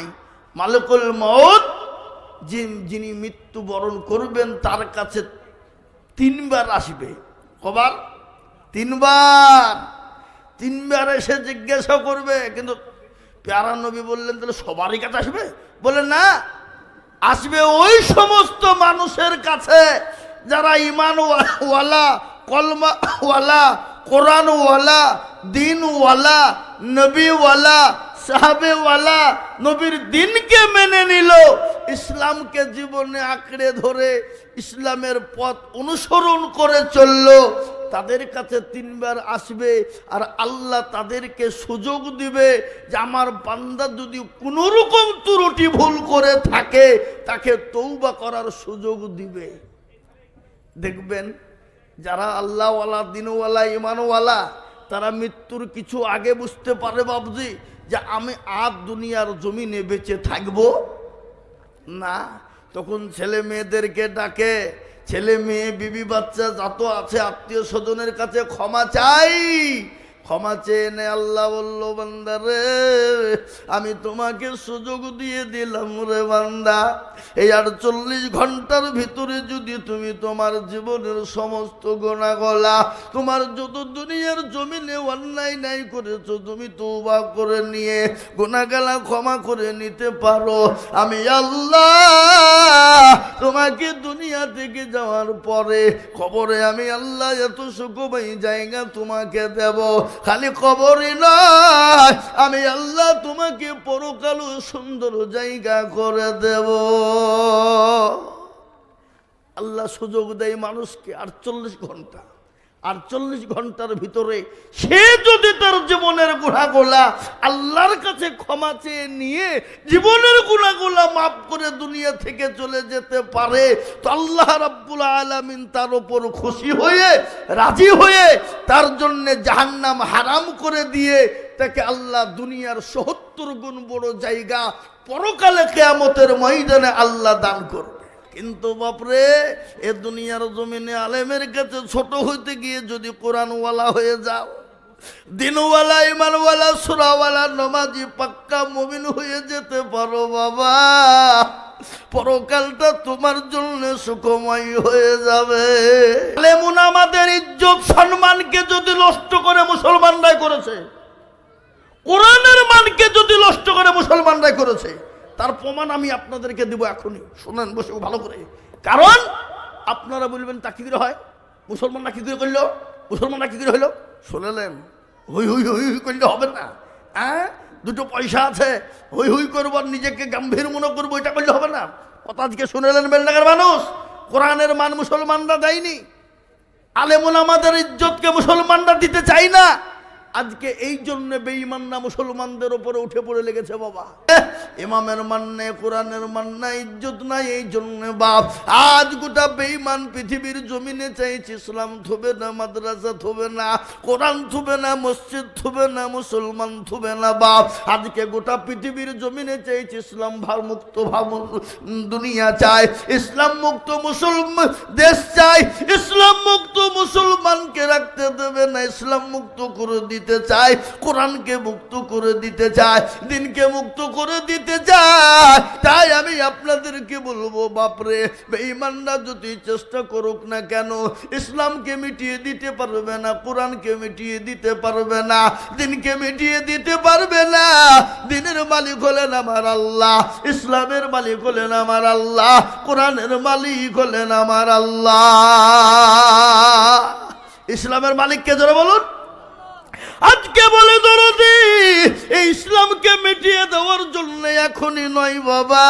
নাই। মালিকুল মত যিনি মৃত্যুবরণ করবেন, তার কাছে তিনবার আসবে। কবার? তিনবার। তিনবার এসে জিজ্ঞাসা করবে, কিন্তু প্যারা নবী বললেন, তাহলে সবারই কাছে আসবে? বলে না, আসবে ওই সমস্ত মানুষের কাছে, যারা ইমানওয়ালা কলমাওয়ালা, কোরআনওয়ালা, দিনওয়ালা, নবীওয়ালা সাহাবেওয়ালা নবীর দিনকে মেনে নিল। ইসলামকে জীবনে আঁকড়ে ধরে ইসলামের পথ অনুসরণ করে চলল। তাদের কাছে তিনবার আসবে আর আল্লাহ তাদেরকে সুযোগ দিবে যে আমার বান্দা যদি কোনো রকম ত্রুটি ভুল করে থাকে, তাকে তৌবা করার সুযোগ দিবে। দেখবেন যারা আল্লাহওয়ালা, দিনওয়ালা ইমানওয়ালা তারা মৃত্যুর কিছু আগে বুঝতে পারে বাবজি যে আমি আর দুনিয়ার জমিনে বেঁচে থাকব? না, তখন ছেলে মেয়েদেরকে ডাকে, ছেলে মেয়ে, বিবি বাচ্চা যত আছে আত্মীয় স্বজনের কাছে ক্ষমা চাই। ক্ষমা চেয়ে নে আল্লাহ বলল, বান্দা রে, আমি তোমাকে সুযোগ দিয়ে দিলাম রে বান্দা। এই আটচল্লিশ ঘণ্টার ভিতরে যদি তুমি তোমার জীবনের সমস্ত গোনা গলা তোমার যত দুনিয়ার জমিনে অন্যায় নাই করেছ, তুমি তৌবা করে নিয়ে, গোনাগালা ক্ষমা করে নিতে পারো। আমি আল্লাহ তোমাকে দুনিয়া থেকে যাওয়ার পরে খবরে আমি আল্লাহ এত সুখময় জায়গা তোমাকে দেব। খালি কবরই নয়, আমি আল্লাহ তোমাকে পরকালও সুন্দর জায়গা করে দেব। আল্লাহ সুযোগ দেয় মানুষকে আটচল্লিশ ঘণ্টা। আটচল্লিশ ঘণ্টার ভিতরে সে যদি তার জীবনের গুণাগুলা আল্লাহর কাছে ক্ষমা চেয়ে নিয়ে জীবনের গুণাগুলা মাফ করে দুনিয়া থেকে চলে যেতে পারে, তো আল্লাহ রাব্বুল আলামিন তার ওপর খুশি হয়ে, রাজি হয়ে তার জন্য জাহান্নাম হারাম করে দিয়ে তাকে আল্লাহ দুনিয়ার সত্তর গুণ বড় জায়গা পরকালে কেয়ামতের ময়দানে আল্লাহ দান করবে কিন্তু বাপরে, এ দুনিয়ার জমিনে আলেমের কাছে ছোট হইতে গিয়ে যদি কোরআনওয়ালা হয়ে যাও, দিনওয়ালা ইমানওয়ালা সুরাওয়ালা, নমাজি, পাক্কা মমিন হয়ে যেতে পারো বাবা। পরকালটা তোমার জন্য সুখময় হয়ে যাবে। আলেমুন আমাদের ইজ্জত, সম্মানকে যদি নষ্ট করে মুসলমানরাই করেছে, কোরআনের মানকে যদি নষ্ট করে মুসলমানরাই করেছে তার প্রমাণ আমি আপনাদেরকে দেবো এখনই। শোনেন, বসে ভালো করে। কারণ আপনারা বলবেন, তা কি করে হয়? মুসলমানরা কি করে করল? মুসলমানরা কি করে হইল শুনলেন? হুই হুই হুই হুই করলে হবে না। হ্যাঁ? দুটো পয়সা আছে। হুই হুই করব আর নিজেকে গম্ভীর মনে করব, এটা করলে হবে না। কথা আজকে শুনেলেন বেলনাগার মানুষ? কোরআনের মান মুসলমানরা দেয়নি। আলেমুন আমাদের ইজ্জতকে মুসলমানরা দিতে চাই না। আজকে এই জন্য বেঈমানরা মুসলমানদের উপরে উঠে পড়ে লেগেছে বাবা। ইমামের মান্নে কোরআনের মান্না ইজ্জত নাই এই জন্য বাপ। আজ গোটা বেঈমান পৃথিবীর জমিনে চাইছে, ইসলাম থবে না, মাদ্রাসা থবে না, কোরআন থবে না, মসজিদ থবে না, মুসলমান থবে না বাপ। আজকে গোটা পৃথিবীর জমিনে চাইছে, ইসলাম ভার মুক্ত দুনিয়া চায়, ইসলাম মুক্ত মুসলমান দেশ চায়, ইসলাম মুক্ত মুসলমানকে রাখতে দেবে না, ইসলাম মুক্ত করে দিতে চায়, কোরআনকে মুক্ত করে দিতে চায়, দিনকে মুক্ত করে দিতে চায়। তাই আমি আপনাদেরকে বলব, বাপরে, বেঈমানরা যদি চেষ্টা করুক না কেন, ইসলামকে মিটিয়ে দিতে পারবে না, কোরআনকে মিটিয়ে দিতে পারবে না, দিনকে মিটিয়ে দিতে পারবে না। দিনের মালিক হলেন আমার আল্লাহ, ইসলামের মালিক হলেন আমার আল্লাহ, কোরআনের মালিক হলেন আমার আল্লাহ। ইসলামের মালিককে জোরে বলুন। আজকে বলে দরদি, এই ইসলামকে মিটিয়ে দেওয়ার জন্য এখনই নয় বাবা।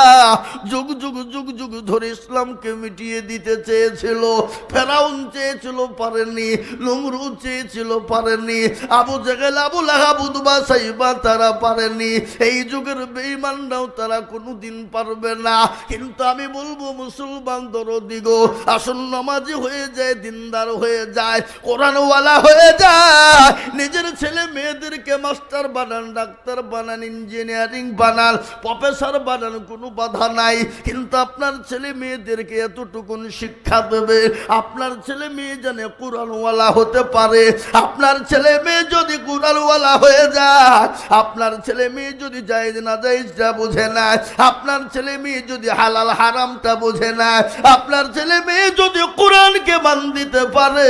যুগ যুগ যুগ যুগ ধরে ইসলামকে মিটিয়ে দিতে চেয়েছিল, ফেরাউন চেয়েছিল, পারেনি নমরু চেয়েছিল, পারেনি, আবু জাগেল আবু লাহাবুদবা সাইবা তারা পারেনি। এই যুগের বেঈমানরাও তারা কোনোদিন পারবে না। কিন্তু আমি বলব, মুসলমান দরদি গো আসন নামাজি হয়ে যায়, দিনদার হয়ে যায়, কোরআনওয়ালা হয়ে যায়, নিজের ছেলে মেয়েদেরকে মাস্টার বানান, ডাক্তার বানান, ইঞ্জিনিয়ারিং বানান, প্রফেসর বানান, কোনো বাধা নাই। কিন্তু আপনার ছেলে মেয়েদেরকে এতটুকুন শিক্ষা দেবে, আপনার ছেলে মেয়ে জানে কোরআনওয়ালা হতে পারে, আপনার ছেলে মেয়ে যদি কোরআনওয়ালা হয়ে যায়, আপনার ছেলে মেয়ে যদি জায়েজ না জায়েজটা বুঝে না আপনার ছেলে মেয়ে যদি হালাল হারামটা বুঝে না আপনার ছেলে মেয়ে যদি কোরআনকে মান দিতে পারে,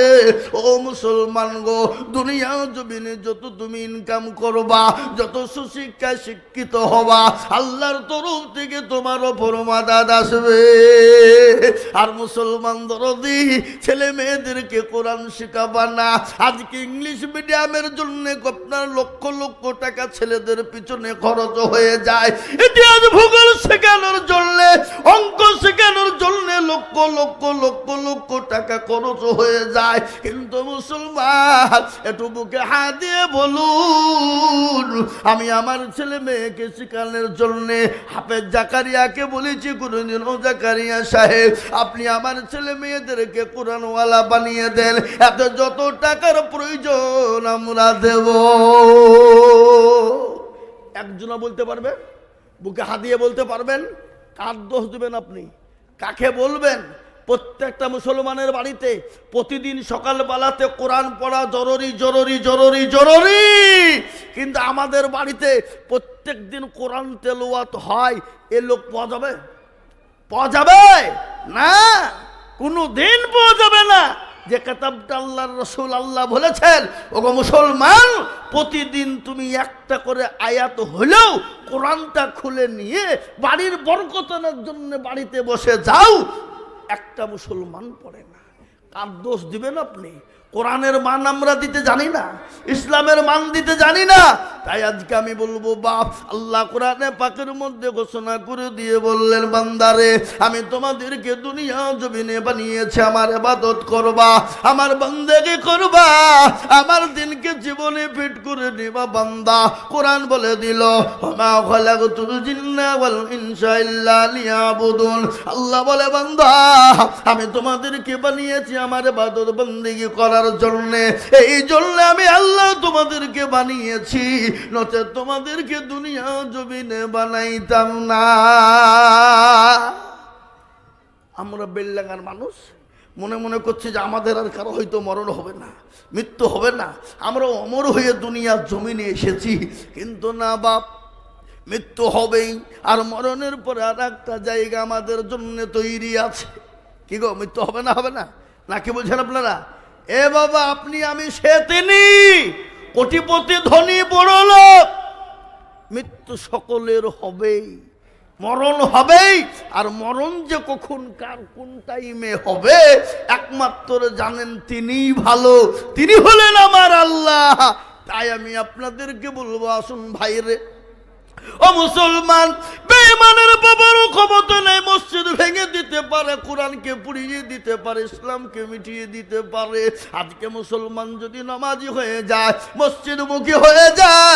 ও মুসলমান গো, দুনিয়া জমিনে যত তুমি ইনকাম করবা, যত সুশিক্ষায় শিক্ষিত হবা, আল্লাহর তরফ থেকে তোমার ওপর মাদাদ আসবে। আর মুসলমান দরদি, ছেলে মেয়েদেরকে কোরআন শেখাবা না। আজকে ইংলিশ মিডিয়ামের জন্য আপনার লক্ষ লক্ষ টাকা ছেলেদের পিছনে খরচ হয়ে যায়। ইতিহাস ভূগোল শেখানোর জন্য, অঙ্ক শেখানোর জন্য লক্ষ লক্ষ লক্ষ লক্ষ টাকা খরচ হয়ে যায়। কিন্তু মুসলমান একটু বুকে হাত দিয়ে বলুন, আমি আমার ছেলে মেয়েকে শেখানোর জন্যে হাফেজ জাকারিয়াকে বলেছি কোনোদিন ও জাকারিয়া সাহেব, আপনি আমার ছেলে মেয়েদেরকে কোরআনওয়ালা বানিয়ে দেন, এত যত টাকার প্রয়োজন আমরা দেব। একজনা বলতে পারবে বুকে হাত দিয়ে বলতে পারবেন? কার দোষ দেবেন আপনি? কাকে বলবেন? প্রত্যেকটা মুসলমানের বাড়িতে প্রতিদিন সকালবেলাতে কোরআন পড়া জরুরি জরুরি জরুরি জরুরি। কিন্তু আমাদের বাড়িতে প্রত্যেক দিন কোরআন তেলোয়াত হয়, এ লোক পাওয়া যাবে? পাওয়া যাবে? না। কোনো দিন পাওয়া যাবে না। যে কেতাবটা আল্লাহর রসুল আল্লাহ বলেছেন, ওগো মুসলমান, প্রতিদিন তুমি একটা করে আয়াত হলেও কোরআনটা খুলে নিয়ে বাড়ির বরকতনের জন্য বাড়িতে বসে যাও একটা মুসলমান পড়ে না। কার দোষ দিবেন আপনি? কোরআনের মান আমরা দিতে জানি না, ইসলামের মান দিতে জানি না তাই আজকে আমি বলব, বাপ, আল্লাহ কোরআনে পাকের মধ্যে ঘোষণা করে দিয়ে বললেন, বান্দারে, আমি তোমাদেরকে দুনিয়া জমিনে বানিয়েছি, আমার এবাদত করবা, আমার বান্দাকে করবা, আমার দিনকে জীবনে ফিট করে নিবা, বান্দা। কোরআন বলে দিল মা খালাকতুল জিন্না ওয়াল ইনসা ইল্লা লিয়াবুদুন। আল্লাহ বলে, বান্দা, আমি তোমাদেরকে বানিয়েছি আমার ইবাদত বন্দেগী করার জন্য। এই জন্য আমি আল্লাহ তোমাদেরকে বানিয়েছি। নচে তোমাদেরকে দুনিয়া জমিনে বানাইতাম না। আমরা বেল্লাঙ্গার মানুষ, মনে মনে করছে যে আমাদের আর কারও হয়তো মরণ হবে না, মৃত্যু হবে না। আমরা অমর হয়ে দুনিয়ার জমিনে এসেছি, কিন্তু না বাপ, মৃত্যু হবেই। আর মরণের পরে আর একটা জায়গা আমাদের জন্য তৈরি আছে। কি গো, মৃত্যু হবে না হবে না? নাকি বলছেন আপনারা? এ বাবা, আপনি আমি সে তিনি। কোটিপতি ধনী বড় লোক। মৃত্যু সকলের হবেই, মরণ হবেই, আর মরণ যে কখন, কার কোন টাইমে হবে, একমাত্র জানেন তিনিই ভালো। তিনি হলেন আমার আল্লাহ। তাই আমি আপনাদেরকে বলব, আসুন ভাইরে। ও মুসলমান বেমানের বাবারও কোরআনকে পুড়িয়ে দিতে পারে, ইসলামকে মিটিয়ে দিতে পারে। আজকে মুসলমান যদি নামাজি হয়ে যায়, মসজিদমুখী হয়ে যায়,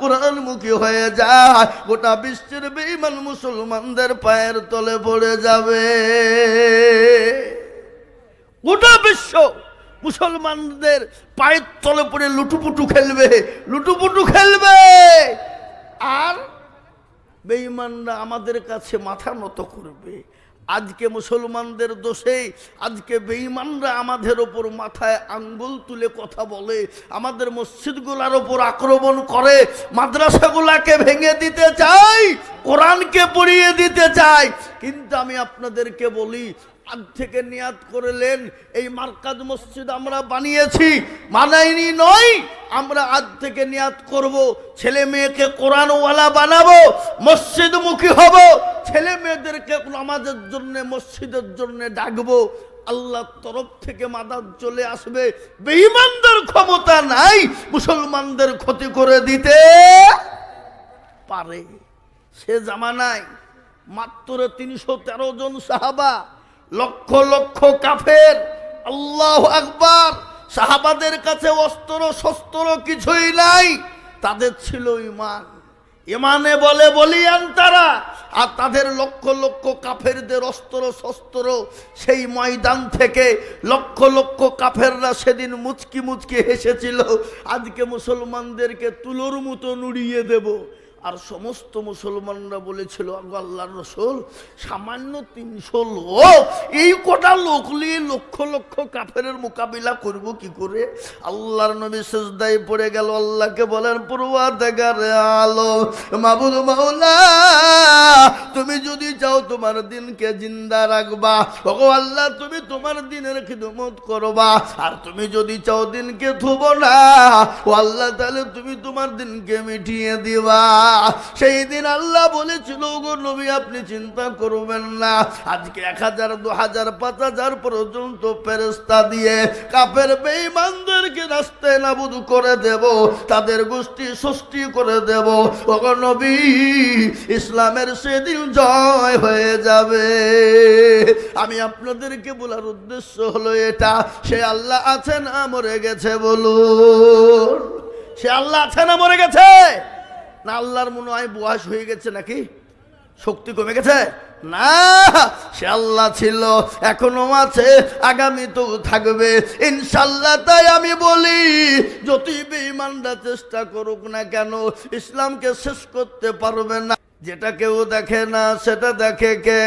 কোরআনমুখী হয়ে যায়, গোটা বিশ্বের বেঈমান মুসলমানদের পায়ের তলে পড়ে যাবে। গোটা বিশ্ব মুসলমানদের পায়ের তলে পড়ে লুটুপুটু খেলবে লুটুপুটু খেলবে। আর বেঈমানরা আমাদের কাছে মাথা নত করবে। আজকে মুসলমানদের দোষে, আজকে বেঈমানরা আমাদের ওপর মাথায় আঙ্গুল তুলে কথা বলে, আমাদের মসজিদগুলার ওপর আক্রমণ করে, মাদ্রাসাগুলাকে ভেঙে দিতে চাই কোরআনকে পড়িয়ে দিতে চাই কিন্তু আমি আপনাদেরকে বলি আজ থেকে নিয়াত করলেন, এই মার্কাজ মসজিদ আমরা বানিয়েছি, মানাইনি নয়, আমরা আজ থেকে নিয়াত করব, ছেলে মেয়েকে কোরআনওয়ালা বানাবো, মসজিদমুখী হব, ছেলে মেয়েদেরকে নামাজের জন্য, মসজিদের জন্য ডাকবো আল্লাহর তরফ থেকে মাদার চলে আসবে, বেঈমানদের ক্ষমতা নাই, মুসলমানদের ক্ষতি করে দিতে পারে। সে জামানায় মাত্র তিনশো তেরো জন সাহাবা লক্ষ লক্ষ কাফের, আল্লাহ আকবার, সাহাবাদের কাছে অস্ত্র শস্ত্র কিছুই নাই, তাদের ছিল ইমান ইমানে বলে বলিয়ান তারা, আর তাদের লক্ষ লক্ষ কাফেরদের অস্ত্র শস্ত্র সেই ময়দান থেকে লক্ষ লক্ষ কাফেররা সেদিন মুচকি মুচকি হেসেছিল, আজকে মুসলমানদেরকে তুলোর মতো নুড়িয়ে দেব। আর সমস্ত মুসলমানরা বলেছিল আল্লাহর রসুল, সামান্য তিনশো লোক, এই কটা লোক নিয়ে লক্ষ লক্ষ কাফেরের মোকাবিলা করব কি করে? আল্লাহর নবী সেজদায় পড়ে গেল, আল্লাহকে বলেন পূর্বা দেখার আলো, মাবুদ মাওলা, তুমি যদি চাও তোমার দিনকে জিন্দা রাখবা, ওগো আল্লাহ, তুমি তোমার দিনের খিদমত করবা, আর তুমি যদি চাও দিনকে থুব না, ও আল্লাহ, তাহলে তুমি তোমার দিনকে মিটিয়ে দিবা। সেই দিন আল্লাহ বলেছিল গো নবী, আপনি চিন্তা করবেন না। আজকে এক হাজার, দু হাজার, পাঁচ হাজার পর্যন্ত ফেরস্তা দিয়ে কাপের বেঈমানদেরকে রাস্তায় নাবুদ করে দেব, তাদের গোষ্ঠী ষষ্ঠী করে দেব। ওগো নবী, ইসলামের সেদিন জয় হয়ে যাবে। আমি আপনাদেরকে বলার উদ্দেশ্য হলো এটা, সে আল্লাহ আছে না মরে গেছে বলুন। সে আল্লাহ আছে না মরে গেছে? না, আল্লাহর মনে হয় বয়স হয়ে গেছে নাকি? শক্তি কমে গেছে? না, সে আল্লাহ ছিল, এখনও আছে, আগামী তো থাকবে। ইনশাল্লাহ তাই আমি বলি যতই বেঈমানরা চেষ্টা করুক না কেন, ইসলামকে শেষ করতে পারবে না। যেটা কেউ দেখে না, সেটা দেখে কে?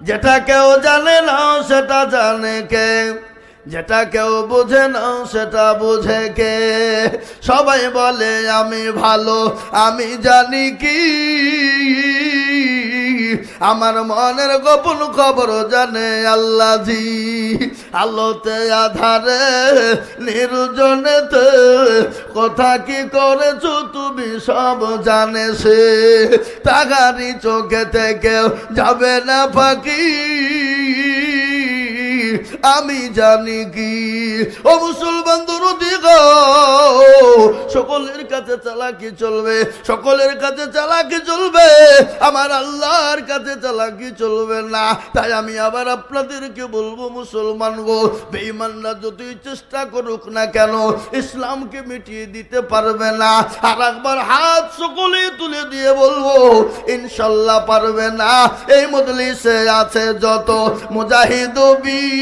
যেটা কেউ জানে না, সেটা জানে কে? যেটা কেউ বুঝে না, সেটা বুঝে কে? সবাই বলে, আমি ভালো, আমি জানি কি। আমার মনের গোপন খবর জানে আল্লাহ জি আলোতে, আধারে, নির্জনেতে, কথা কি করেছ তুমি সব জানে সে। তাগারি চোখে থেকে যাবে না ফাঁকি। আমি জানি কি? ও মুসলমান সকলের কাছে চালাকি চলবে, সকলের কাছে চালাকি চলবে, আমার আল্লাহর কাছে চালাকি চলবে না। তাই আমি আবার আপনাদেরকে বলব মুসলমান গো, বেঈমানরা যতই চেষ্টা করুক না কেন, ইসলামকে মিটিয়ে দিতে পারবে না। আর একবার হাত সকলেই তুলে দিয়ে বলব, ইনশাল্লাহ পারবে না। এই মজলিসে আছে যত মুজাহিদ বীর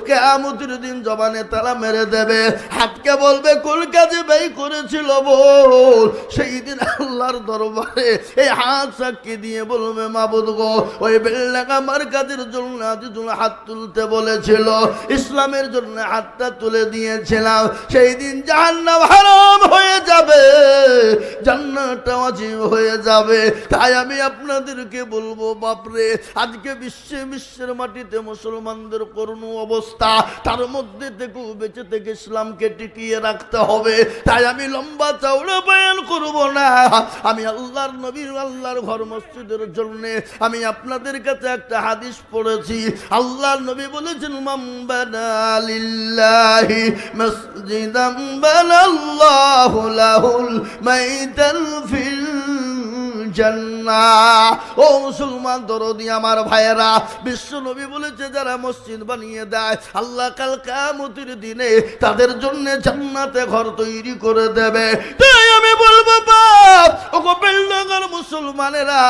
কেয়ামতের দিন জবানে তালা মেরে দেবে। হাতকে বলবে কোন কাজে ব্যয় করেছিল বল। সেই দিন আল্লাহর দরবারে এই হাত সাক্ষী দিয়ে বলবে, মাবুদ গো, ওই বেল্লাকা আমার কাজের জন্য আজিজুল হাত তুলতে বলেছিল। ইসলামের জন্য হাতটা তুলে দিয়েছিলাম। সেই দিন জাহান্নাম হারাম হয়ে যাবে। জান্নাতটা অজীব হয়ে যাবে। তাই আমি আপনাদেরকে বলব, বাপরে, আজকে বিশ্বে বিশ্বের মাটিতে মুসলমানদের করুণ অবস্থা তার মধ্যে থেকেও বেঁচে থেকে ইসলামকে টিকিয়ে রাখতে হবে। তাই আমি লম্বা চওড়া বয়ান করব না। আমি আল্লাহর নবীর, আল্লাহর ঘর মসজিদের জন্য আমি আপনাদের কাছে একটা হাদিস পড়েছি। আল্লাহর নবী বলেছেন মাম্বানা লিল্লাহি মসজিদাম বানাল্লাহু লাহুল মাইতাল ফিল জান্নাহ। ও মুসলমান দরদি, আমার ভাইয়েরা, বিশ্ব নবী বলেছে, যারা মসজিদ বানিয়ে দেয়, আল্লাহ কাল কামতির দিনে তাদের জন্য জান্নাতে ঘর তৈরি করে দেবে। তাই আমি মুসলমানেরা,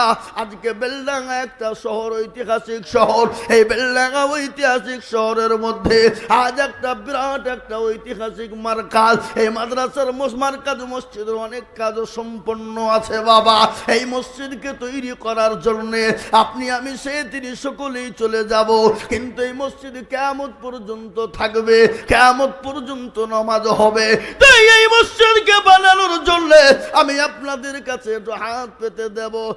আজকে বেলডাঙ্গা একটা শহর, ঐতিহাসিক শহর। এই বেলডাঙ্গা ঐতিহাসিক শহরের মধ্যে আজ একটা বিরাট একটা ঐতিহাসিক মার্কাজ। এই মাদ্রাসার মার্কাজ মসজিদের অনেক সম্পন্ন আছে বাবা। এই মসজিদকে তৈরি করার জন্য আপনি, আমি সে তিনি সকলেই চলে যাব। কিন্তু এই মসজিদ কেমত পর্যন্ত থাকবে কেমত পর্যন্ত নামাজ হবে। তাই এই মসজিদকে বানানোর জন্য আমি আপনাদের কাছে হাত পেতে দেব।